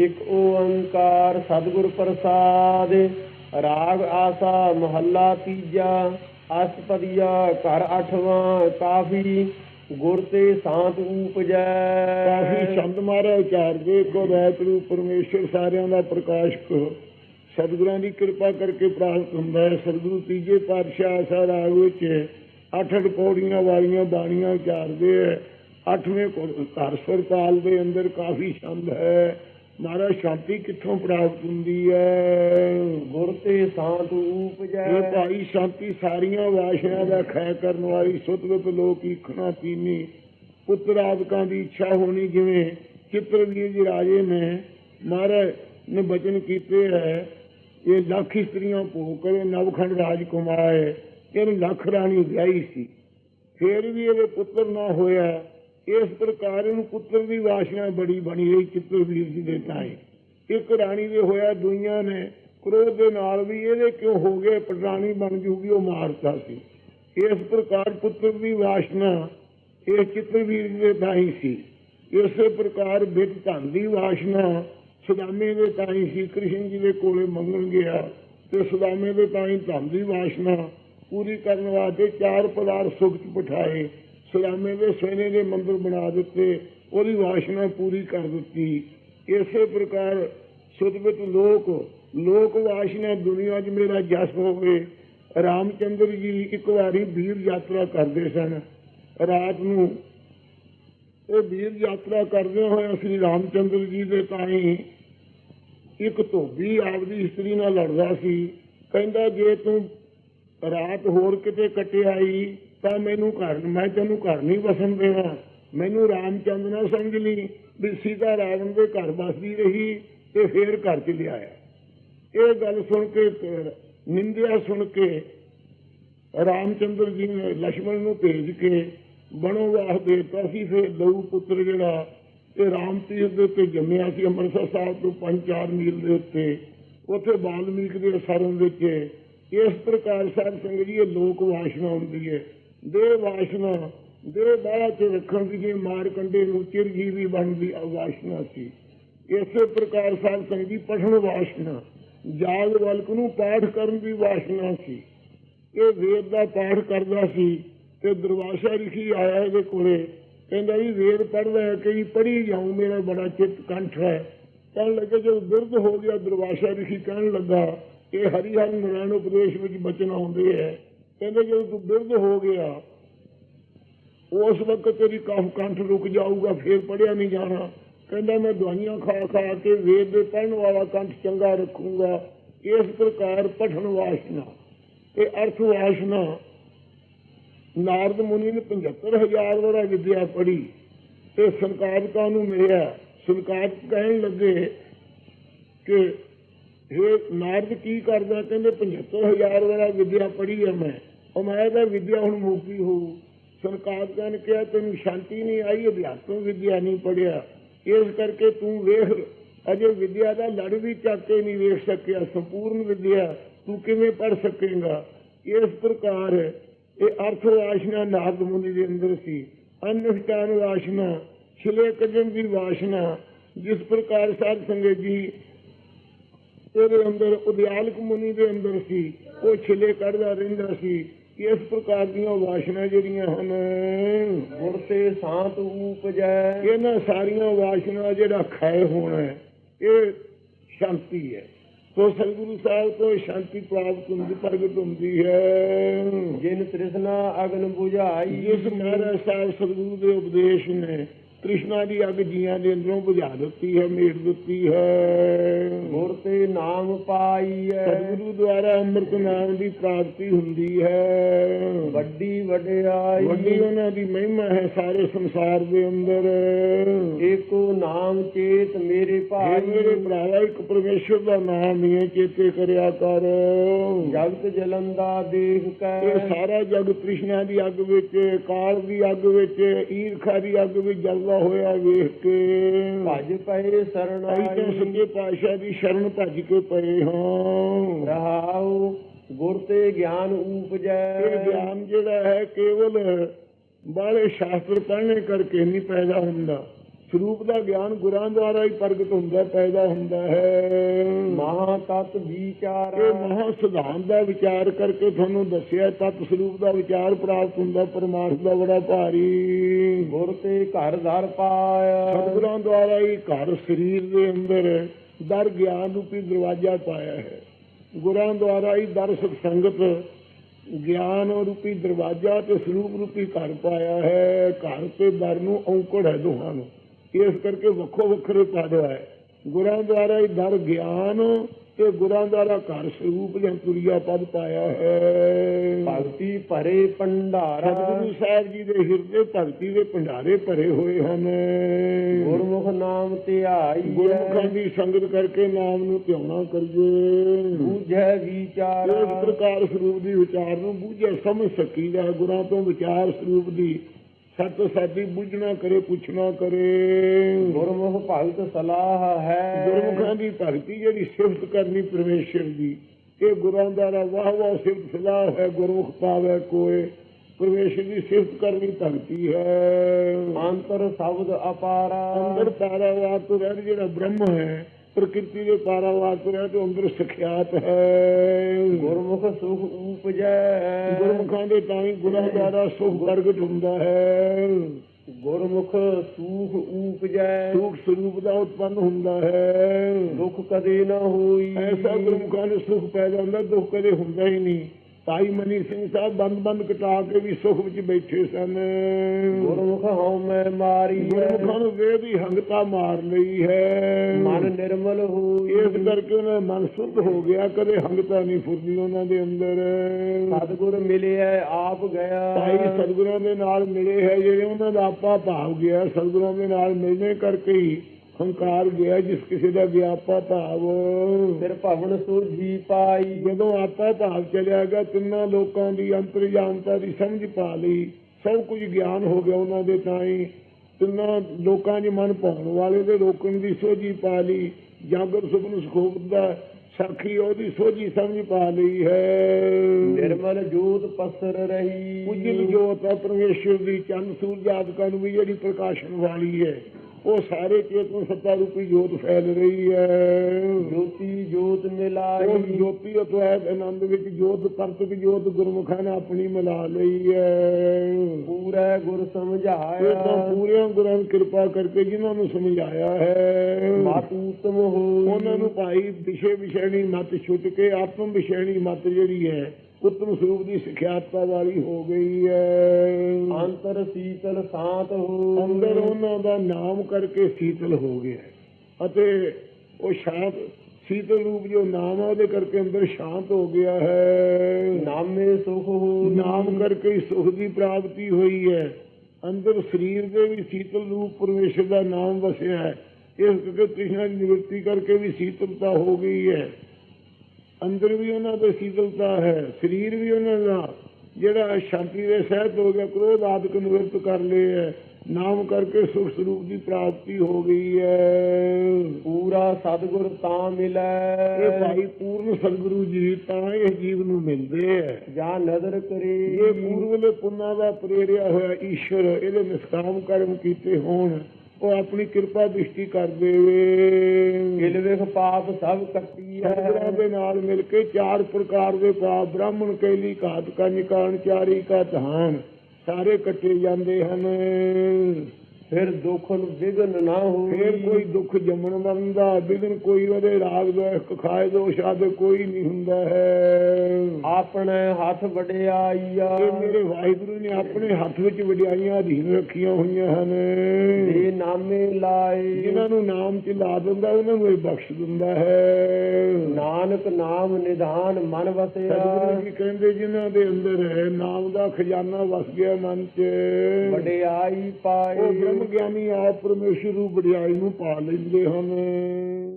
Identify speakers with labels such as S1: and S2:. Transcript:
S1: ਇਕ ਓੰਕਾਰ ਸਤਿਗੁਰ ਪ੍ਰਸਾਦ, ਰਾਗ ਆਸਾ ਮਹੱਲਾ ਤੀਜਾ ਅਸਪਦੀਆ ਘਰ ਅਠਵਾਂ, ਕਾਫੀ ਗੁਰ ਤੇ ਸ਼ਾਂਤ ਊਪਜੈ
S2: ਕਾਫੀ ਸ਼ਬਦ ਮਾਰਾ ਉਚਾਰਦੇ ਕੋ ਵੈਤਰੂ ਪਰਮੇਸ਼ਰ ਸਾਰਿਆਂ ਦਾ ਪ੍ਰਕਾਸ਼ ਪ੍ਰਕਾਸ਼ਕ ਸਤਿਗੁਰਾਂ ਦੀ ਕਿਰਪਾ ਕਰਕੇ ਪ੍ਰਾਪਤ ਹੁੰਦਾ ਹੈ। ਸਤਿਗੁਰੂ ਤੀਜੇ ਪਾਤਸ਼ਾਹ ਸਾ ਰਾਗ ਵਿੱਚ ਅੱਠ ਅੱਠ ਪੌੜੀਆਂ ਵਾਲੀਆਂ ਬਾਣੀਆਂ ਉਚਾਰਦੇ ਹੈ। ਅੱਠਵੇਂ ਕੋ- ਘਰ ਸਰਤਾਲ ਦੇ ਅੰਦਰ ਕਾਫੀ ਸ਼ਬਦ ਹੈ। ਮਹਾਰਾਜ, ਸ਼ਾਂਤੀ ਕਿੱਥੋਂ ਪ੍ਰਾਪਤ ਹੁੰਦੀ ਹੈ
S1: ਗੁਰ ਤੇ ਸ਼ਾਂਤ
S2: ਇਹ ਭਾਈ ਸ਼ਾਂਤੀ ਸਾਰੀਆਂ ਵਾਸ਼ਨਾ ਦਾ ਖੈ ਕਰਨ ਵਾਲੀ ਸੁਤਵਤ ਲੋਕ ਈਖਣਾ ਪੀਨੀ ਪੁੱਤਰ ਆਦਿਕਾਂ ਦੀ ਇੱਛਾ ਹੋਣੀ ਜਿਵੇਂ ਚਿੱਤਰਵੀਰ ਜੀ ਰਾਜੇ ਨੇ ਮਹਾਰਾਜ, ਨੇ ਬਚਨ ਕੀਤੇ ਹੈ ਇਹ ਲੱਖ ਇਸਤਰੀਆਂ ਭੋਗ ਕਰੇ, ਨਵਖੰਡ ਰਾਜ ਕਮਾਏ। ਇਹਨੂੰ ਲੱਖ ਰਾਣੀ ਵਿਆਹੀ ਸੀ। ਫੇਰ ਵੀ ਇਹਦੇ ਪੁੱਤਰ ਨਾ ਹੋਇਆ। ਇਸ ਪ੍ਰਕਾਰ ਇਹਨੂੰ ਪੁੱਤਰ ਦੀ ਵਾਸ਼ਨਾ ਬੜੀ ਬਣੀ ਰਹੀ ਚਿੱਤਰਵੀਰ ਜੀ ਦੇ ਤਾਏ ਇੱਕ ਰਾਣੀ ਦੇ ਹੋਇਆ ਦੁਨੀਆ ਨੇ ਕ੍ਰੋਧ ਦੇ ਨਾਲ ਵੀ ਇਹਦੇ ਕਿਉਂ ਹੋ ਗਏ ਪਟਰਾਣੀ ਬਣ ਜੂਗੀ, ਉਹ ਮਾਰਤਾ ਸੀ। ਇਸ ਪ੍ਰਕਾਰ ਪੁੱਤਰ ਦੀ ਵਾਸ਼ਨਾ ਇਹ ਚਿੱਤਰਵੀਰ ਦੇ ਤਾਈ ਸੀ। ਇਸੇ ਪ੍ਰਕਾਰ ਬਿਤ ਧਨ ਦੀ ਵਾਸ਼ਨਾ ਸੁਦਾਮੇ ਦੇ ਤਾਈ ਸੀ। ਕ੍ਰਿਸ਼ਨ ਜੀ ਦੇ ਕੋਲੇ ਮੰਗਣ ਗਿਆ ਤੇ ਸੁਦਾਮੇ ਦੇ ਤਾਈ ਧਨ ਦੀ ਵਾਸ਼ਨਾ ਪੂਰੀ ਕਰਨ ਵਾਸਤੇ ਚਾਰ ਪਦਾਰਥ ਸੁਖ ਚ ਪਠਾਏ ਸੁਦਾਮੇ ਦੇ ਸੋਨੇ ਦੇ ਮੰਦਰ ਬਣਾ ਦਿੱਤੇ, ਉਹਦੀ ਵਾਸ਼ਨਾ ਪੂਰੀ ਕਰ ਦਿੱਤੀ। ਇਸੇ ਪ੍ਰਕਾਰ ਸੁਦਵਿਤ ਲੋਕ ਲੋਕ ਵਾਸ਼ਨਾ ਦੁਨੀਆ 'ਚ ਮੇਰਾ ਜਸ ਹੋਵੇ। ਰਾਮਚੰਦਰ ਜੀ ਇੱਕ ਵਾਰੀ ਵੀਰ ਯਾਤਰਾ ਕਰਦੇ ਸਨ। ਰਾਤ ਨੂੰ ਇਹ ਵੀਰ ਯਾਤਰਾ ਕਰਦੇ ਹੋਏ ਸ੍ਰੀ ਰਾਮਚੰਦਰ ਜੀ ਦੇ ਤਾਈ ਇੱਕ ਧੋਬੀ ਆਪਦੀ ਇਸਤਰੀ ਨਾਲ ਲੜਦਾ ਸੀ। ਕਹਿੰਦਾ, ਜੇ ਤੂੰ ਰਾਤ ਹੋਰ ਕਿਤੇ ਕੱਟਿਆਈ ਤਾਂ ਮੈਨੂੰ ਘਰ ਮੈਂ ਤੈਨੂੰ ਘਰ ਨਹੀਂ ਵਸਣ ਦੇਣਾ। ਮੈਨੂੰ ਰਾਮਚੰਦ ਨਾਲ ਸਮਝ ਲਈ। ਵੀ ਸੀਤਾ ਰਾਵਣ ਦੇ ਘਰ ਵਸਦੀ ਰਹੀ ਤੇ ਫੇਰ ਘਰ ਚ ਲਿਆਇਆ। ਇਹ ਗੱਲ ਸੁਣ ਕੇ ਨਿੰਦਿਆ ਸੁਣ ਕੇ ਰਾਮਚੰਦਰ ਜੀ ਨੇ ਲక్ష్మణ ਨੂੰ ਭੇਜ ਕੇ ਬਣੋਵਾਸ ਦੇਤਾ ਸੀ। ਫਿਰ ਲਹੂ ਪੁੱਤਰ ਜਿਹੜਾ ਰਾਮ ਰਾਮਤੀਰ ਦੇ ਉੱਤੇ ਜੰਮਿਆ ਸੀ, ਅੰਮ੍ਰਿਤਸਰ ਸਾਹਿਬ ਤੋਂ 5-4 ਮੀਲ ਦੇ ਉੱਤੇ। ਉੱਥੇ ਬਾਲਮੀਕ ਦੇ ਅਸਰਨ ਵਿੱਚ ਇਸ ਪ੍ਰਕਾਰ ਸਾਹਿਬ ਸੰਗਤ ਜੀ, ਇਹ ਲੋਕ ਵਾਸ਼ਨਾ ਹੁੰਦੀ ਹੈ। ਦੇ ਵਾਸ਼ਨਾ, ਦੇ ਬਾਹਰ ਚ ਰੱਖਣ ਦੀ ਜੇ ਮਾਰ ਕੰਡੇ ਨੂੰ ਚਿਰਜੀਵੀ ਬਣਦੀ ਵਾਸ਼ਨਾ ਸੀ। ਇਸੇ ਪ੍ਰਕਾਰ ਸਾਧ ਸੰਗਤ ਪਠਣ ਵਾਸ਼ਨਾ, ਜਾਗ ਵਲਕ ਨੂੰ ਪਾਠ ਕਰਨ ਦੀ ਵਾਸ਼ਨਾ ਸੀ। ਇਹ ਵੇਦ ਦਾ ਪਾਠ ਕਰਦਾ ਸੀ ਤੇ ਦਰਵਾਸ਼ਾ ਰਿਖੀ ਆਇਆ ਇਹਦੇ ਕੋਲੇ, ਕਹਿੰਦਾ ਵੀ ਵੇਦ ਪੜਦਾ ਹੈ ਕਿ ਪੜ੍ਹੀ ਜਾਉਂ ਮੇਰਾ ਬੜਾ ਚਿੱਤ ਕੰਠ ਹੈ। ਕਹਿਣ ਲੱਗੇ ਜਦੋਂ ਬਿਰਧ ਹੋ ਗਿਆ ਦਰਵਾਸ਼ਾ ਰਿਖੀ ਕਹਿਣ ਲੱਗਾ, ਇਹ ਹਰੀ ਹਰਿ ਨਾਰਾਇਣ ਉਪਦੇਸ਼ ਵਿੱਚ ਬਚਨ ਆਉਂਦੇ ਹੈ। ਕਹਿੰਦੇ ਜਦੋਂ ਤੂੰ ਬਿਰਧ ਹੋ ਗਿਆ, ਉਸ ਵਕਤ ਤੇਰੀ ਕਫ ਕੰਠ ਰੁਕ ਜਾਊਗਾ, ਫੇਰ ਪੜਿਆ ਨਹੀਂ ਜਾਣਾ। ਕਹਿੰਦਾ ਮੈਂ ਦਵਾਈਆਂ ਖਾ ਖਾ ਕੇ ਵੇਦ ਦੇ ਪੜਨ ਵਾਲਾ ਕੰਠ ਚੰਗਾ ਰੱਖੂੰਗਾ। ਇਸ ਪ੍ਰਕਾਰ ਪਠਨ ਵਾਸ਼ਨਾ ਤੇ ਅਰਥ ਵਾਸ਼ਨਾ। ਨਾਰਦ ਮੁਨੀ ਨੇ 75000 ਵਰਾ ਵਿਦਿਆ ਪੜ੍ਹੀ ਤੇ ਸੰਕਾਦਕਾਂ ਨੂੰ ਮਿਲਿਆ। ਸੰਕਾਦਕ ਕਹਿਣ ਲੱਗੇ ਕਿ ਇਹ ਨਾਰਦ, ਕੀ ਕਰਦਾ? ਕਹਿੰਦੇ 75000 ਵਰਾ ਵਿਦਿਆ ਪੜ੍ਹੀ ਹੈ ਮੈਂ। ਉਹ ਮੈਂ ਤਾਂ ਵਿਦਿਆ ਹੁਣ ਮੁੱਕੀ ਹੋਊ ਸੰਕਾਦਕਾਂ ਨੇ ਕਿਹਾ, ਤੈਨੂੰ ਸ਼ਾਂਤੀ ਨਹੀਂ ਆਈ ਅਧਿਆਤਮ ਵਿਦਿਆ ਨਹੀਂ ਪੜਿਆ ਇਸ ਕਰਕੇ ਤੂੰ ਵੇਖ, ਅਜੇ ਵਿਦਿਆ ਦਾ ਲੜ ਵੀ ਚੱਕ ਨਹੀਂ ਵੇਖ ਸਕਿਆ। ਸੰਪੂਰਨ ਵਿਦਿਆ ਤੂੰ ਕਿਵੇਂ ਪੜ ਸਕੇਗਾ? ਇਸ ਪ੍ਰਕਾਰ ਇਹ ਅਰਥ ਵਾਸ਼ਨਾ ਨਾਰਦ ਮੁਨੀ ਦੇ ਅੰਦਰ ਸੀ। ਅਨੁਸ਼ਠਾਨ ਵਾਸ਼ਨਾ, ਛਿਲੇ ਕਜਨ ਦੀ ਵਾਸ਼ਨਾ, ਜਿਸ ਪ੍ਰਕਾਰ ਸਾਧ ਸੰਗਤ ਜੀ ਇਹਦੇ ਅੰਦਰ, ਉਦਿਆਲਕ ਮੁਨੀ ਦੇ ਅੰਦਰ ਸੀ, ਉਹ ਛਿਲੇ ਕੱਢਦਾ ਰਹਿੰਦਾ ਸੀ। ਇਸ ਪ੍ਰਕਾਰ ਦੀਆਂ ਵਾਸ਼ਨਾ ਜਿਹੜੀਆਂ ਹਨ?
S1: ਗੁਰ ਤੇ ਸ਼ਾਂਤ ਊਪਜੈ
S2: ਇਹਨਾਂ ਸਾਰੀਆਂ ਵਾਸ਼ਨਾ ਜਿਹੜਾ ਖੈ ਹੋਣਾ ਇਹ ਸ਼ਾਂਤੀ ਹੈ। ਸੋ ਸਤਿਗੁਰੂ ਸਾਹਿਬ ਤੋਂ ਸ਼ਾਂਤੀ ਪ੍ਰਾਪਤ ਹੁੰਦੀ ਪ੍ਰਗਟ ਹੁੰਦੀ ਹੈ।
S1: ਜਿਨ ਤ੍ਰਿਸ਼ਨਾ ਅਗਨ 부ਝਾਈ
S2: ਜਿਸ ਮਹਾਰਾਜ ਸਾਹਿਬ ਸਤਿਗੁਰੂ ਦੇ ਉਪਦੇਸ਼ ਨੇ ਕ੍ਰਿਸ਼ਨਾ ਦੀ ਅੱਗ ਜੀਆਂ ਦੇ ਅੰਦਰੋਂ ਬੁਝਾ ਦਿੱਤੀ ਹੈ ਮੇਟ ਦਿੱਤੀ ਹੈ।
S1: ਗੁਰ ਤੇ ਨਾਮ ਪਾਈਐ
S2: ਸਤਿਗੁਰੂ ਦੁਆਰਾ ਅੰਮ੍ਰਿਤ ਨਾਮ ਦੀ ਪ੍ਰਾਪਤੀ ਹੁੰਦੀ ਹੈ।
S1: ਵੱਡੀ ਵਡਿਆਈ।
S2: ਵੱਡੀ ਉਹਨਾਂ ਦੀ ਮਹਿਮਾ ਹੈ ਸਾਰੇ ਸੰਸਾਰ ਦੇ ਅੰਦਰ।
S1: ਨਾਮ ਚੇਤ ਮੇਰੇ ਭਾਈ।
S2: ਮੇਰੇ ਭਰਾਵਾ ਇੱਕ ਪਰਮੇਸ਼ਰ ਦਾ ਨਾਮ ਹੀ ਹੈ ਚੇਤੇ ਕਰਿਆ ਕਰ।
S1: ਜਗਤ ਜਲੰਦਾ ਦੇਖ
S2: ਇਹ
S1: ਕੇ
S2: ਸਾਰਾ ਜਗ ਕ੍ਰਿਸ਼ਨਾ ਦੀ ਅੱਗ ਵਿੱਚ ਕਾਲ ਦੀ ਅੱਗ ਵਿੱਚ ਈਰਖਾ ਦੀ ਅੱਗ ਵਿੱਚ ਜਲਦਾ ਹੋਇਆ ਵੇਖ ਕੇ।
S1: ਭਜ ਪਏ
S2: ਤਾਂ
S1: ਸਰਣਾਈ
S2: ਸੱਚੇ ਪਾਤਸ਼ਾਹ ਦੀ ਸ਼ਰਨ ਭੱਜ ਕੇ ਪਏ ਹਾਂ।
S1: ਰਹਾਉ ਗੁਰ ਤੇ ਗਿਆਨ ਊਪਜੈ
S2: ਇਹ ਗਿਆਨ ਜਿਹੜਾ ਹੈ ਕੇਵਲ ਬਾਲੇ ਸ਼ਾਸਤਰ ਪੜ੍ਹਨੇ ਕਰਕੇ ਨਹੀਂ ਪੈਦਾ ਹੁੰਦਾ। ਸਰੂਪ ਦਾ ਗਿਆਨ ਗੁਰਾਂ ਦੁਆਰਾ ਹੀ ਪ੍ਰਗਟ ਹੁੰਦਾ ਪੈਦਾ ਹੁੰਦਾ ਹੈ।
S1: ਮਹਾ ਤਤ
S2: ਇਹ
S1: ਵਿਚਾਰਾ
S2: ਮਹਾ ਸਿਧਾਂਤ ਦਾ ਵਿਚਾਰ ਕਰਕੇ ਤੁਹਾਨੂੰ ਦੱਸਿਆ ਤਤ ਸਰੂਪ ਦਾ ਵਿਚਾਰ ਪ੍ਰਾਪਤ ਹੁੰਦਾ ਪਰਮਾਰਥ ਦਾ ਬੜਾ ਭਾਰੀ।
S1: ਗੁਰ ਤੇ ਘਰ ਦਰ ਪਾਇਆ।
S2: ਸਤਿਗੁਰਾਂ ਦੁਆਰਾ ਹੀ ਘਰ ਸਰੀਰ ਦੇ ਅੰਦਰ ਦਰ ਗਿਆਨ ਰੂਪੀ ਦਰਵਾਜ਼ਾ ਪਾਇਆ ਹੈ। ਗੁਰਾਂ ਦੁਆਰਾ ਹੀ ਦਰ ਸੰਗਤ ਗਿਆਨ ਰੂਪੀ ਦਰਵਾਜ਼ਾ ਤੇ ਸਰੂਪ ਰੂਪੀ ਘਰ ਪਾਇਆ ਹੈ। ਘਰ ਤੇ ਦਰ ਨੂੰ ਔਂਕੜ ਹੈ ਦੋਹਾਂ ਨੂੰ। ਇਸ ਕਰਕੇ ਵੱਖੋ ਵੱਖਰੇ ਪਦ ਹੈ ਗੁਰਾਂ ਦੁਆਰਾ ਹੀ ਦਰ ਗਿਆਨ ਤੇ ਗੁਰਾਂ ਦੁਆਰਾ ਘਰ ਸਰੂਪ ਜਾਂ ਤੁਰਿਆ ਪਦ ਪਾਇਆ ਹੈ।
S1: ਭਗਤੀ ਭਰੇ ਭੰਡਾਰਾ।
S2: ਸਤਿਗੁਰੂ ਸਾਹਿਬ ਜੀ ਦੇ ਹਿਰਦੇ ਭਗਤੀ ਦੇ ਭੰਡਾਰੇ ਭਰੇ ਹੋਏ ਹਨ।
S1: ਗੁਰਮੁਖ ਨਾਮ ਧਿਆਈ
S2: ਗੁਰਮੁਖਾਂ ਦੀ ਸੰਗਤ ਕਰਕੇ ਨਾਮ ਨੂੰ ਧਿਆਉਣਾ ਕਰੀਏ।
S1: ਬੂਝੈ
S2: ਇਸ
S1: ਵਿਚਾਰਾ
S2: ਪ੍ਰਕਾਰ ਸਰੂਪ ਦੀ ਵਿਚਾਰ ਨੂੰ ਬੂਝੇ ਸਮਝ ਸਕੀਦਾ ਗੁਰਾਂ ਤੋਂ ਵਿਚਾਰ ਸਰੂਪ ਦੀ ਸਤ ਸਾਦੀ ਬੁੱਝਣਾ ਕਰੇ ਪੁੱਛਣਾ ਕਰੇ।
S1: ਗੁਰਮੁਖ ਭਗਤ ਸਲਾਹ ਹੈ।
S2: ਗੁਰਮੁਖਾਂ ਦੀ ਭਗਤੀ ਜਿਹੜੀ ਸਿਫਤ ਕਰਨੀ ਪਰਮੇਸ਼ਰ ਦੀ ਇਹ ਗੁਰਾਂ ਦਾ ਵਾਹ ਵਾਹ ਸਿਫਤ ਸਲਾਹ ਹੈ ਗੁਰਮੁਖ ਪਾਵੇ ਕੋਏ। ਪਰਮੇਸ਼ਰ ਦੀ ਸਿਫਤ ਕਰਨੀ ਭਗਤੀ ਹੈ।
S1: ਅੰਤਰ ਸ਼ਬਦ ਅਪਾਰਾ।
S2: ਅੰਦਰ ਪਾਰਾਵਾਰ ਤੋਂ ਰਹਿ ਜਿਹੜਾ ਬ੍ਰਹਮ ਹੈ ਪ੍ਰਕਿਰਤੀ ਦੇ ਪਾਰਾਵਾਰ ਤੋਂ ਰਹਿ ਤੋਂ ਅੰਦਰ ਸਖਿਆਤ ਹੈ।
S1: ਗੁਰਮੁਖ ਸੁਖ ਉਪਜੈ।
S2: ਗੁਰਮੁਖਾਂ ਦੇ ਤਾਂ ਹੀ ਗੁਰਾਂ ਦੁਆਰਾ ਸੁਖ ਪ੍ਰਗਟ ਹੁੰਦਾ ਹੈ।
S1: ਗੁਰਮੁਖ ਸੁਖ ਉਪਜੈ।
S2: ਸੁਖ ਸਰੂਪ ਦਾ ਉਤਪੰਨ ਹੁੰਦਾ ਹੈ।
S1: ਦੁੱਖ ਕਦੇ ਨਾ ਹੋਈ।
S2: ਐਸਾ ਗੁਰਮੁਖਾਂ ਨੂੰ ਸੁਖ ਪੈਦਾ ਹੁੰਦਾ ਦੁੱਖ ਕਦੇ ਹੁੰਦਾ ਹੀ ਨਹੀਂ। ਭਾਈ ਮਨੀ ਸਿੰਘ ਸਾਹਿਬ ਬੰਦ ਬੰਦ ਕਟਾ ਕੇ ਵੀ ਸੁਖ ਵਿੱਚ ਬੈਠੇ ਸਨ।
S1: ਗੁਰਮੁਖ ਹਉ ਮੈਂ ਮਾਰੀ
S2: ਗੁਰਮੁਖਾਂ ਨੂੰ ਵੇਦ ਦੀ ਹੰਗਤਾ ਮਾਰ ਲਈ ਹੈ।
S1: ਮਨ ਨਿਰਮਲ ਹੋਈ।
S2: ਇਸ ਕਰਕੇ ਉਹਨਾਂ ਮਨ ਸ਼ੁੱਧ ਹੋ ਗਿਆ ਕਦੇ ਹੰਗਤਾ ਨਹੀਂ ਫੁਰਦੀ ਉਹਨਾਂ ਦੇ ਅੰਦਰ।
S1: ਸਤਿਗੁਰ ਮਿਲਿਆ ਆਪ ਗਿਆ।
S2: ਭਾਈ ਸਤਿਗੁਰਾਂ ਦੇ ਨਾਲ ਮਿਲੇ ਹੈ ਜਿਹੜੇ ਉਹਨਾਂ ਦਾ ਆਪਾ ਭਾਵ ਗਿਆ ਸਤਿਗੁਰਾਂ ਦੇ ਨਾਲ ਮਿਲਣੇ ਕਰਕੇ ਹੀ ਹੰਕਾਰ ਗਿਆ ਜਿਸ ਕਿਸੇ ਦਾ ਵਿਆਪਾ ਭਾਵ।
S1: ਫਿਰ ਭਵਨ ਸੁਰਜੀ ਪਾਈ।
S2: ਜਦੋਂ ਆਪਾ ਭਾਵ ਚਲਿਆ ਗਿਆ ਤਿੰਨਾਂ ਲੋਕਾਂ ਦੀ ਅੰਤਰਜਾਮਤਾ ਦੀ ਸਮਝ ਪਾ ਲਈ। ਸਭ ਕੁਝ ਗਿਆਨ ਹੋ ਗਿਆ ਉਹਨਾਂ ਦੇ ਤਾਈ। ਤਿੰਨਾਂ ਲੋਕਾਂ ਦੇ ਮਨ ਪਾਉਣ ਵਾਲੇ ਦੇ ਰੋਕਣ ਦੀ ਸੋਝੀ ਪਾ ਲਈ। ਜਾਗਰ ਸੁਪਨ ਸੁਖੋਪ ਦਾ ਸਾਖੀ ਉਹਦੀ ਸੋਝੀ ਸਮਝ ਪਾ ਲਈ ਹੈ।
S1: ਨਿਰਮਲ ਜੋਤ ਪਸਰ ਰਹੀ।
S2: ਉਜਲ ਜੋਤ ਹੈ ਪਰਮੇਸ਼ਰ ਦੀ। ਚੰਨ ਸੂਰਜ ਆਦਿਕਾਂ ਨੂੰ ਵੀ ਜਿਹੜੀ ਪ੍ਰਕਾਸ਼ਨ ਵਾਲੀ ਹੈ। ਉਹ ਸਾਰੇ ਚੇਤਨ ਸੱਤਾ ਰੂਪੀ ਜੋਤ ਫੈਲ ਰਹੀ ਹੈ।
S1: ਜੋਤੀ ਜੋਤ
S2: ਉਹ
S1: ਮਿਲਾਈ
S2: ਜੋਤੀ ਅਤਵੈਤ ਆਨੰਦ ਵਿੱਚ ਜੋਤ ਪਰਤਕ ਜੋਤ ਗੁਰਮੁਖਾਂ ਨੇ ਆਪਣੀ ਮਿਲਾ ਲਈ ਹੈ।
S1: ਪੂਰਾ ਗੁਰ
S2: ਤਾਂ
S1: ਸਮਝਾਇਆ
S2: ਪੂਰਿਆਂ ਗੁਰਾਂ ਕਿਰਪਾ ਕਰਕੇ ਜਿਨ੍ਹਾਂ ਨੂੰ ਸਮਝਾਇਆ ਹੈ।
S1: ਮਤ ਉਤਮ ਹੋਈ।
S2: ਉਹਨਾਂ ਨੂੰ ਭਾਈ ਵਿਸ਼ੇ ਵਿਸ਼ੇਣੀ ਮਤ ਛੁੱਟ ਕੇ ਆਤਮ ਵਿਸ਼ੇਣੀ ਮਤ ਜਿਹੜੀ ਹੈ ਉਤਮ ਸਰੂਪ ਦੀ ਸਿਖਿਆਤਤਾ ਵਾਲੀ ਹੋ ਗਈ ਹੈ।
S1: ਅੰਤਰ ਸੀਤਲ ਸ਼ਾਂਤ ਹੋਈ
S2: ਅੰਦਰ ਉਹਨਾਂ ਦਾ ਨਾਮ ਕਰਕੇ ਸੀਤਲ ਹੋ ਗਿਆ ਅਤੇ ਉਹ ਸ਼ਾਂਤ ਸੀਤਲ ਰੂਪ ਜੋ ਨਾਮ ਹੈ ਉਹਦੇ ਕਰਕੇ ਅੰਦਰ ਸ਼ਾਂਤ ਹੋ ਗਿਆ ਹੈ।
S1: ਨਾਮੇ ਸੁਖ
S2: ਨਾਮ ਕਰਕੇ ਹੀ ਸੁਖ ਦੀ ਪ੍ਰਾਪਤੀ ਹੋਈ ਹੈ। ਅੰਦਰ ਸਰੀਰ ਦੇ ਵੀ ਸੀਤਲ ਰੂਪ ਪਰਮੇਸ਼ਰ ਦਾ ਨਾਮ ਵਸਿਆ ਹੈ। ਇਸ ਕਰਕੇ ਤ੍ਰਿਸ਼ਨਾ ਦੀ ਨਿਵਰਤੀ ਕਰਕੇ ਵੀ ਸੀਤਲਤਾ ਹੋ ਗਈ ਹੈ। ਅੰਦਰ ਵੀ ਉਹਨਾਂ ਦੇ ਸੀਤਲਤਾ ਹੈ ਸਰੀਰ ਵੀ ਉਹਨਾਂ ਦਾ। ਜਿਹੜਾ ਸ਼ਾਂਤੀ ਦੇ ਸਹਿਤ ਹੋ ਗਿਆ ਕ੍ਰੋਧ ਆਦਿਕ ਨਿਵਰਤ ਕਰ ਲਏ ਹੈ। ਨਾਮ ਕਰਕੇ ਸੁਖ ਸਰੂਪ ਦੀ ਪ੍ਰਾਪਤੀ ਹੋ ਗਈ ਹੈ।
S1: ਪੂਰਾ ਸਤਿਗੁਰ ਤਾਂ
S2: ਇਹ
S1: ਮਿਲੈ
S2: ਭਾਈ ਪੂਰਨ ਸਤਿਗੁਰੂ ਜੀ ਤਾਂ ਇਹ ਜੀਵ ਨੂੰ ਮਿਲਦੇ ਹੈ।
S1: ਜਾਂ ਨਦਰ ਕਰੇ।
S2: ਇਹ ਪੂਰਵਲੇ ਪੁੰਨਾਂ ਦਾ ਪ੍ਰੇਰਿਆ ਹੋਇਆ ਈਸ਼ਵਰ ਇਹਦੇ ਨਿਸ਼ਕਾਮ ਕਰਮ ਕੀਤੇ ਹੋਣ। ਉਹ ਆਪਣੀ ਕਿਰਪਾ ਦ੍ਰਿਸ਼ਟੀ ਕਰ ਦੇਵੇ।
S1: ਗਿਲ ਵਿਖ ਪਾਪ ਸਭ ਕੱਟੀ
S2: ਸਤਿਗੁਰਾਂ
S1: ਹੈ
S2: ਦੇ ਨਾਲ ਮਿਲ ਕੇ ਚਾਰ ਪ੍ਰਕਾਰ ਦੇ ਪਾਪ ਬ੍ਰਾਹਮਣ ਕੈਲੀ ਘਾਤ ਕੰਨ ਕਾਣ ਚਾਰੀ ਕਾ ਧਾਨ ਸਾਰੇ ਕੱਟੇ ਜਾਂਦੇ ਹਨ।
S1: ਫਿਰ ਦੁੱਖ ਨੂੰ ਵਿਗਨ ਨਾ
S2: ਫੇਰ ਕੋਈ ਦੁੱਖ ਜੰਮਣ ਬੰਦਾ ਬਿਗਨ ਕੋਈ ਉਹਦੇ ਰਾਗ ਦੋਖ ਖਾਏ ਦੋਸ਼ ਆਦਿ ਕੋਈ ਨਹੀਂ ਹੁੰਦਾ ਹੈ।
S1: ਆਪਣੇ ਹੱਥ ਵਡਿਆਈਆ।
S2: ਇਹ ਮੇਰੇ ਵਾਹਿਗੁਰੂ ਨੇ ਆਪਣੇ ਹੱਥ ਵਿੱਚ ਵਡਿਆਈਆਂ ਅਧੀਨ ਰੱਖੀਆਂ ਹੋਈਆਂ ਹਨ।
S1: ਦੇ ਨਾਮੇ ਲਾਏ।
S2: ਜਿਨ੍ਹਾਂ ਨੂੰ ਨਾਮ ਚ ਲਾ ਦਿੰਦਾ ਉਹਨਾਂ ਨੂੰ ਇਹ ਬਖਸ਼ ਦਿੰਦਾ ਹੈ।
S1: ਨਾਨਕ ਨਾਮ ਨਿਧਾਨ ਮਨ ਵਸਿਆ।
S2: ਸਤਿਗੁਰੂ ਜੀ ਕਹਿੰਦੇ ਜਿਨ੍ਹਾਂ ਦੇ ਅੰਦਰ ਹੈ ਨਾਮ ਦਾ ਖਜ਼ਾਨਾ ਵਸ ਗਿਆ ਮਨ 'ਚ।
S1: ਵਡਿਆਈ ਪਾਏ।
S2: ਬ੍ਰਹਮ ਗਿਆਨੀ ਆਪ ਪਰਮੇਸ਼ਰ ਨੂੰ ਵਡਿਆਈ ਨੂੰ ਪਾ ਲੈਂਦੇ ਹਨ।